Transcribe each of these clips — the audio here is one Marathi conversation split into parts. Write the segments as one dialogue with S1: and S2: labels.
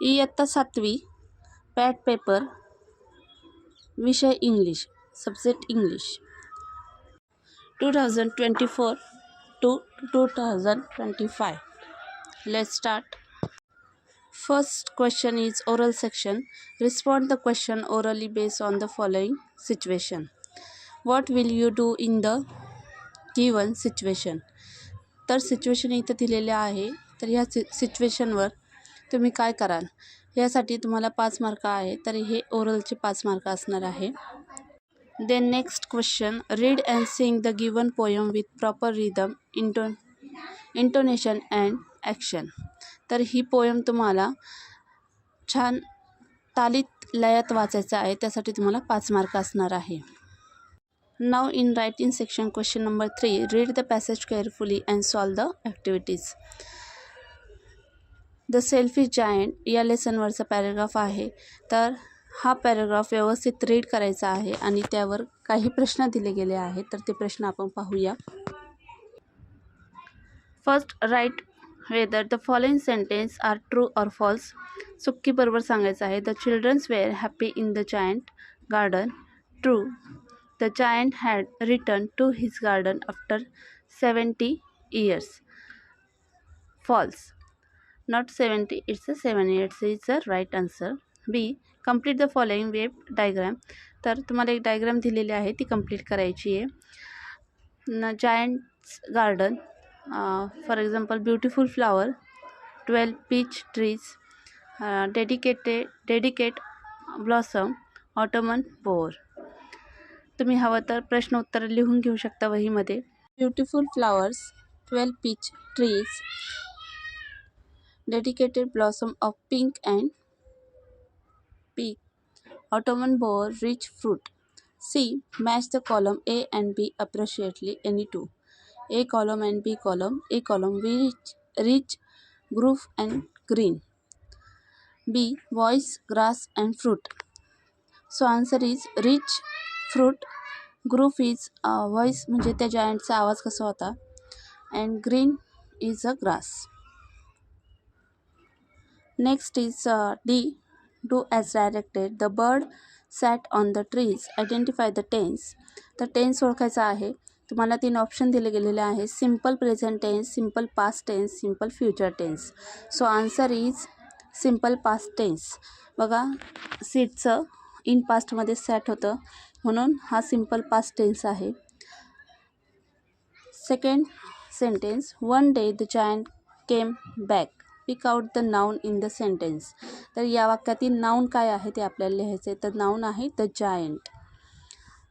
S1: इयत्ता सातवी पॅट पेपर विषय English subject English. Two thousand twenty four two two thousand twenty five let start first question is oral section respond the question orally based on the following situation what will you do in the given situation तर सिच्युएशन इथं दिलेले आहे. तर ह्या सि सिच्युएशनवर तुम्ही काय कराल? यासाठी तुम्हाला पाच मार्क आहे तर हे ओरलचे पाच मार्क असणार आहे. Then next question read and sing the given poem with proper rhythm into intonation and action तर ही पोयम तुम्हाला छान तालीत लयात वाचायचं आहे त्यासाठी तुम्हाला पाच मार्क असणार आहे. Now in writing section question number three read the passage carefully and solve the activities the selfish giant या लेसनवरचा पॅरेग्राफ आहे. तर हा पॅरेग्राफ व्यवस्थित रीड करायचा आहे आणि त्यावर काही प्रश्न दिले गेले आहेत. तर ते प्रश्न आपण पाहूया. First write whether the following sentence are true or false चुक्कीबरोबर सांगायचं आहे. The childrens were happy in the giant garden true the giant had return to his garden after seventy years false not seventy it's a seven years is a right answer B complete the following web diagram तर तुम्हाला एक डायग्राम दिलेली आहे ती कंप्लीट करायची आहे. न giant's garden for example beautiful flower twelve peach trees dedicated dedicate blossom autumn bore तुम्ही हवं तर प्रश्न उत्तर लिहून घेऊ शकता वहीमध्ये. Beautiful flowers twelve peach trees Dedicated blossom of pink and peak autumn bore rich fruit. C. Match the column A and B appropriately any two. A column and B column. A column rich, rich, groove and green. B. Voice, grass and fruit. So answer is rich, fruit. Groove is voice म्हणजे त्या जायंटचा आवाज कसा होता and green is a grass. Next is uh, D. Do as directed. The bird sat on the trees. Identify the tense. तर टेन्स ओळखायचा आहे तुम्हाला तीन ऑप्शन दिले गेलेले आहे simple present tense simple past tense simple future tense so answer is simple past tense बघा सीटचं इन पास्टमध्ये सॅट होतं म्हणून हा सिंपल पास्ट टेन्स आहे second sentence one day the giant came back speak out the noun in the sentence तर या वाक्यातील नाऊन काय आहे ते आपल्याला लिहायचे तर नाऊन आहे the giant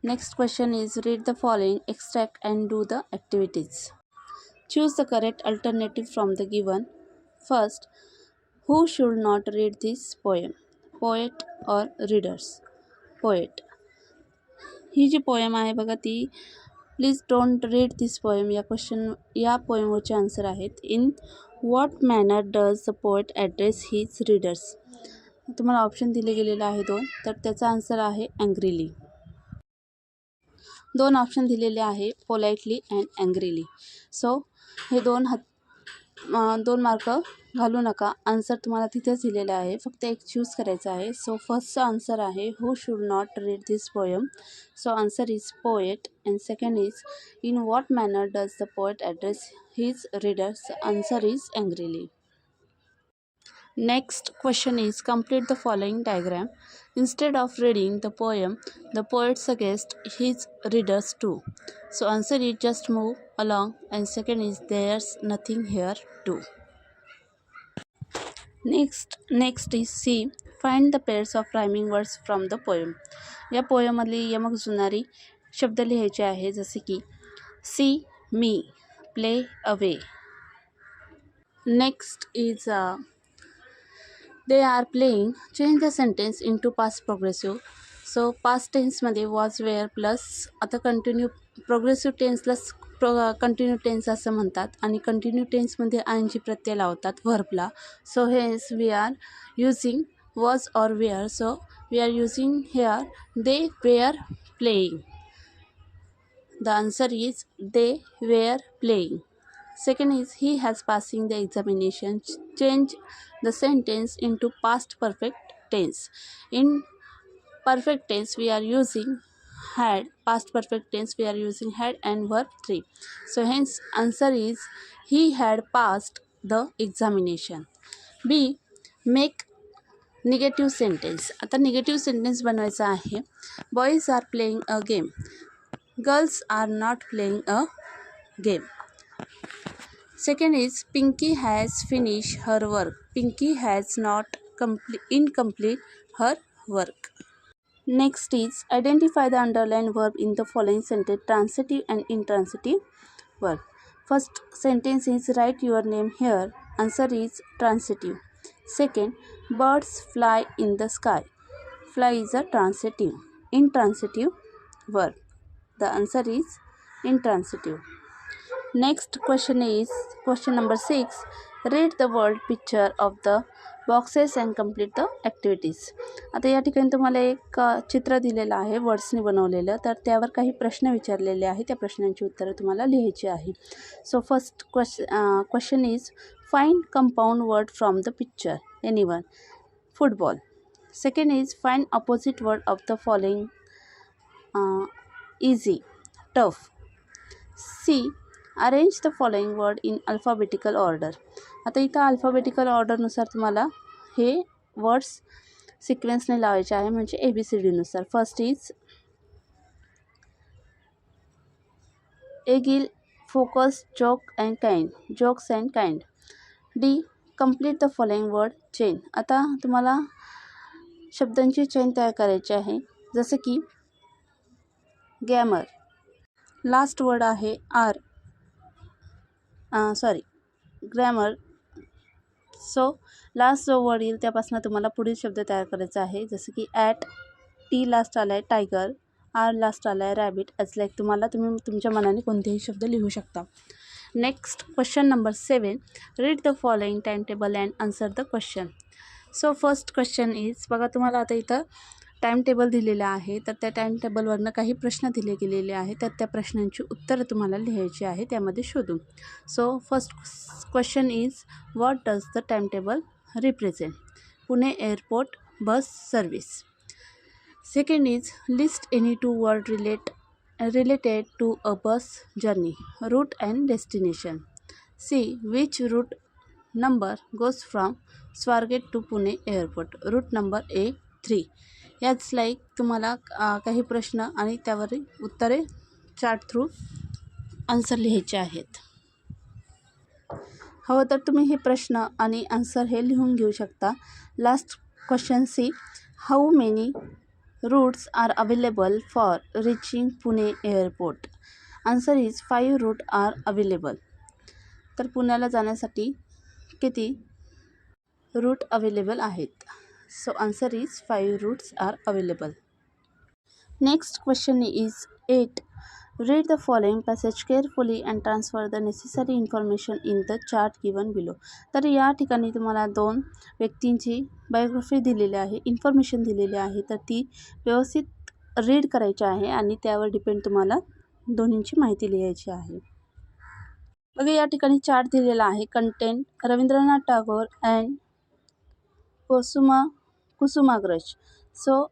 S1: next question is read the following extract and do the activities choose the correct alternative from the given first who should not read this poem poet or readers poet ही जी पोएम आहे बघा ती please don't read this poem या क्वेश्चन या पोएमवरचे आन्सर आहेत. In what manner does the poet address his readers तुम्हाला ऑप्शन दिले गेलेले आहे दोन. तर त्याचा आन्सर आहे अँग्रीली दोन ऑप्शन दिलेले आहे पोलाइटली अँड अँग्रीली सो हे दोन हत दोन मार्क घालू नका. आन्सर तुम्हाला तिथेच दिलेलं आहे. फक्त एक चूज करायचा आहे. सो फर्स्टचं आन्सर आहे who should not read this poem so answer is poet and second is in what manner does the poet address his readers answer is angrily Next question is complete the following diagram. Instead of reading the poem, the poet suggests his readers to. So answer is just move along and second is there's nothing here too Next next is C. Find the pairs of rhyming words from the poem. या पोयममधली यमक जुनारी शब्द लिहायचे आहे जसे की see me play away next is they are playing change the sentence into past progressive so past टेन्समध्ये was were plus आता कंटिन्यू प्रोग्रेसिव्ह टेन्सला प्रो कंटिन्यू टेन्स असं म्हणतात आणि कंटिन्यू टेन्समध्ये आय एन जी प्रत्यय लावतात व्हर्बला so hence we are using was or were so we are using here they were playing the answer is they were playing Second is he has passing the examination. Change the sentence into past perfect tense. In perfect tense we are using had. Past perfect tense we are using had and verb 3. So hence answer is he had passed the examination. B. Make negative sentence आता निगेटिव्ह सेंटेन्स बनवायचा आहे boys are playing a game girls are not playing a game second is Pinky has finish her work Pinky has not complete incomplete her work Next is identify the underlined verb in the following sentence transitive and intransitive verb. First sentence is write your name here. Answer is transitive. Second, birds fly in the sky. Fly is a transitive, intransitive verb. The answer is intransitive. Next question is question number 6. Read the word picture of the boxes and complete the activities. आता या ठिकाणी तुम्हाला एक चित्र दिलेलं आहे वर्ड्सने बनवलेलं. तर त्यावर काही प्रश्न विचारलेले आहे त्या प्रश्नांची उत्तरं तुम्हाला लिहायची आहे. So first question question is find compound word from the picture any one football second is find opposite word of the following easy tough C arrange the following word in alphabetical order आता इथं अल्फाबेटिकल ऑर्डरनुसार तुम्हाला हे वर्ड्स सिक्वेन्सने लावायचे आहे म्हणजे A B C डीनुसार first is agile focus joke and kind. Jokes and kind. D complete the following word chain आता तुम्हाला शब्दांची चेन तयार करायची आहे जसं की गॅमर लास्ट वर्ड आहे R sorry grammar so last जो वर्ड येईल त्यापासून तुम्हाला पुढील शब्द तयार करायचा आहे. जसं की ॲट टी लास्ट आला आहे टायगर आर लास्ट आला आहे रॅबिट ॲज लाईक तुम्हाला तुम्ही तुमच्या मनाने कोणतेही शब्द लिहू शकता. Next question number seven read the following time table and answer the question so first question is बघा तुम्हाला आता इथं टाईमटेबल दिलेला दिलेलं आहे तर त्या टाईमटेबलवरनं काही प्रश्न दिले गेलेले आहे तर त्या प्रश्नांची उत्तरं तुम्हाला लिहायची आहे त्यामध्ये शोधू so first question is what does the time table represent Pune airport bus service second is list any two word relate related to a bus journey route and destination C which route number goes from Swargate to Pune airport route number A three याच लाईक तुम्हाला काही प्रश्न आणि त्यावर उत्तरे चार्ट थ्रू आन्सर लिहायचे आहेत. हवं तर तुम्ही हे प्रश्न आणि आन्सर हे लिहून घेऊ शकता. Last question C how many routes are available for reaching Pune airport answer is five route are available तर पुण्याला जाण्यासाठी किती रूट अवेलेबल आहेत? So answer is 5 roots are available. Next question is 8. Read the following passage carefully and transfer the necessary information in the chart given below. तर या ठिकाणी तुम्हाला दोन व्यक्तींची बायोग्राफी दिलेली आहे इन्फॉर्मेशन दिलेली आहे तर ती व्यवस्थित रीड करायची आहे आणि त्यावर डिपेंड तुम्हाला दोन्हींची माहिती लिहायची आहे बघा या ठिकाणी चार्ट दिलेला आहे कंटेंट रवींद्रनाथ टागोर अँड कोसुमा कुसुमाग्रज. सो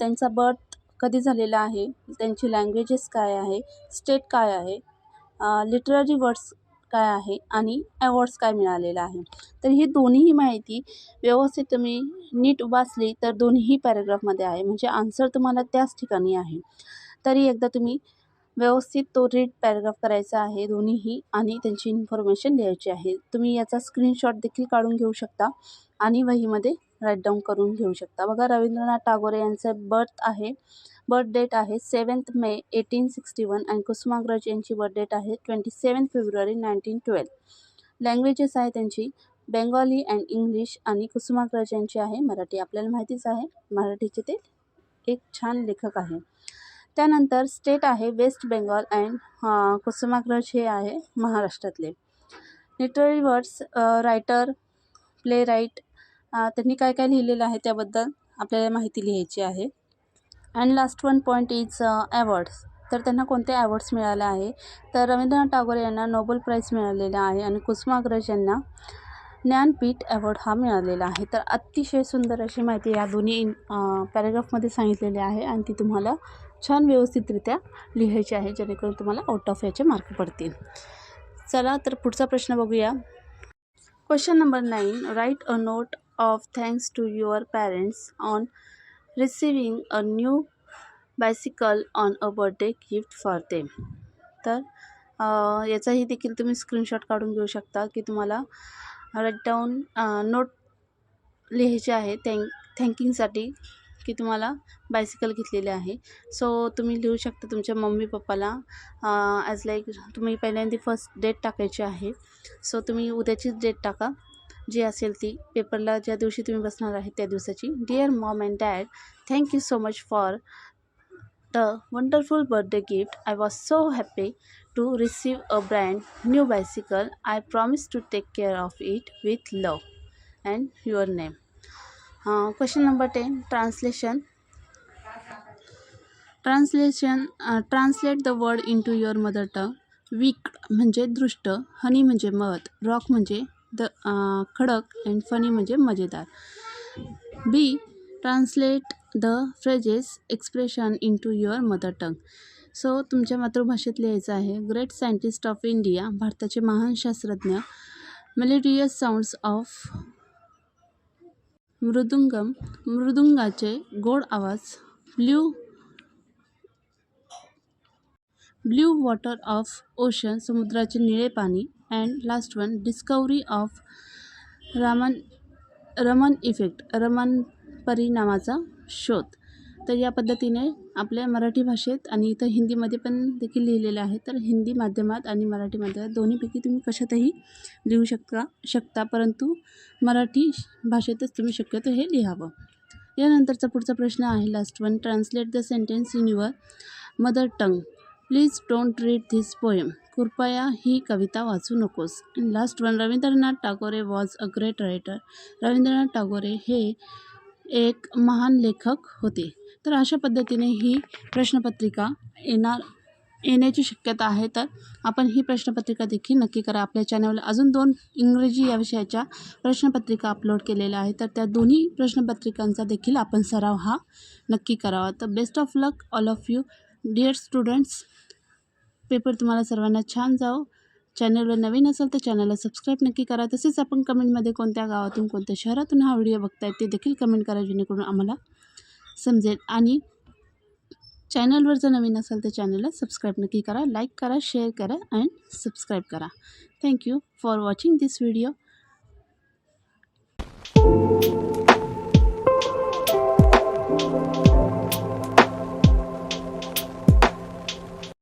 S1: त्यांचा बर्थ कधी झालेला आहे? त्यांची लँग्वेजेस काय आहे? स्टेट काय आहे? लिटररी वर्ड्स काय आहे? आणि अवॉर्ड्स काय मिळालेलं आहे? तर ही दोन्हीही माहिती व्यवस्थित तुम्ही नीट वाचली तर दोन्हीही पॅरेग्राफमध्ये आहे. म्हणजे आन्सर तुम्हाला त्याच ठिकाणी आहे. तरी एकदा तुम्ही व्यवस्थित तो रीड पॅरेग्राफ करायचा आहे दोन्हीही आणि त्यांची इन्फॉर्मेशन लिहायची आहे. तुम्ही याचा स्क्रीनशॉट देखील काढून घेऊ शकता आणि वहीमध्ये राईट डाऊन करून घेऊ शकता. बघा रवींद्रनाथ टागोर यांचं बर्थ आहे. बर्थ डेट आहे seventh May eighteen sixty one आणि कुसुमाग्रज यांची बर्थ डेट आहे twenty seven February nineteen twelve languages आहे त्यांची बेंगॉली अँड इंग्लिश आणि कुसुमाग्रज यांची आहे मराठी. आपल्याला माहितीच आहे मराठीचे ते एक छान लेखक आहे. त्यानंतर स्टेट आहे वेस्ट बेंगॉल अँड कुसुमाग्रज हे आहे महाराष्ट्रातले. Literary words writer playwright त्यांनी काय काय लिहिलेलं आहे त्याबद्दल आपल्याला माहिती लिहायची आहे. And last one point is awards तर त्यांना कोणते अवॉर्ड्स मिळाले आहे? तर रवींद्रनाथ टागोर यांना नोबल प्राईज मिळालेला आहे आणि कुसुमाग्रज यांना ज्ञानपीठ अवॉर्ड हा मिळालेला आहे. तर अतिशय सुंदर अशी माहिती या दोन्ही इन पॅरेग्राफमध्ये सांगितलेली आहे आणि ती तुम्हाला छान व्यवस्थितरित्या लिहायची आहे जेणेकरून तुम्हाला आउट ऑफ याचे मार्क पडतील. चला तर पुढचा प्रश्न बघूया. Question number nine write a note of thanks to your parents on receiving a new bicycle on a birthday gift for them तर याचाही देखील तुम्ही स्क्रीनशॉट काढून घेऊ शकता की तुम्हाला राईट डाऊन नोट लिहायचे आहे थँक थँकिंगसाठी की तुम्हाला बायसिकल घेतलेली आहे. सो तुम्ही लिहू शकता तुमच्या मम्मी पप्पाला ॲज लाईक तुम्ही पहिल्यांदा फर्स्ट डेट टाकायची आहे. सो तुम्ही उद्याचीच डेट टाका. जी असेल ती पेपरला ज्या दिवशी तुम्ही बसणार आहे त्या दिवसाची. Dear mom and dad thank you so much for the wonderful birthday gift I was so happy to receive a brand new bicycle I promise to take care of it with love and your name question number ten translation translation translate the word into your mother tongue weak म्हणजे दृष्ट हनी म्हणजे मध रॉक म्हणजे द खडक अँड फनी म्हणजे मजेदार. B translate the phrases expression into your mother tongue so तुमच्या मातृभाषेत लिहायचं आहे ग्रेट सायंटिस्ट ऑफ इंडिया भारताचे महान शास्त्रज्ञ मेलेडियस साऊंड्स ऑफ मृदुंगम मृदुंगाचे गोड आवाज blue blue water of ocean समुद्राचे निळे पाणी and last one discovery of Raman Raman effect Raman परिणामाचा शोध. तर या पद्धतीने आपल्या मराठी भाषेत आणि इथं हिंदीमध्ये पण देखील लिहिलेलं आहे. तर हिंदी माध्यमात आणि मराठी माध्यमात दोन्हीपैकी तुम्ही कशातही लिहू शकता शकता परंतु मराठी भाषेतच तुम्ही शक्यतो हे लिहावं. यानंतरचा पुढचा प्रश्न आहे last one translate the sentence in your mother tongue please don't read this poem कृपया ही कविता वाचू नकोस. And last one Rabindranath Tagore was a great writer Rabindranath Tagore हे एक महान लेखक होते. तर अशा पद्धतीने ही प्रश्नपत्रिका येणार येण्याची शक्यता आहे. तर आपण ही प्रश्नपत्रिका देखील नक्की करा. आपल्या चॅनलला अजून दोन इंग्रजी या विषयाच्या प्रश्नपत्रिका अपलोड केलेल्या आहेत. तर त्या दोन्ही प्रश्नपत्रिकांचा देखील आपण सराव हा नक्की करावा. तर best of luck all of you dear students paper तुम्हाला सर्वांना छान जाओ चॅनलवर नवीन असेल तर चॅनलला सबस्क्राईब नक्की करा. तसेच आपण कमेंटमध्ये कोणत्या गावातून कोणत्या शहरातून हा व्हिडिओ बघताय ते देखील कमेंट करा जेणेकरून आम्हाला समजेल. आणि चॅनलवर जर नवीन असाल तर चॅनलला सबस्क्राईब नक्की करा. लाईक करा शेअर करा अँड सबस्क्राईब करा. Thank you for watching this video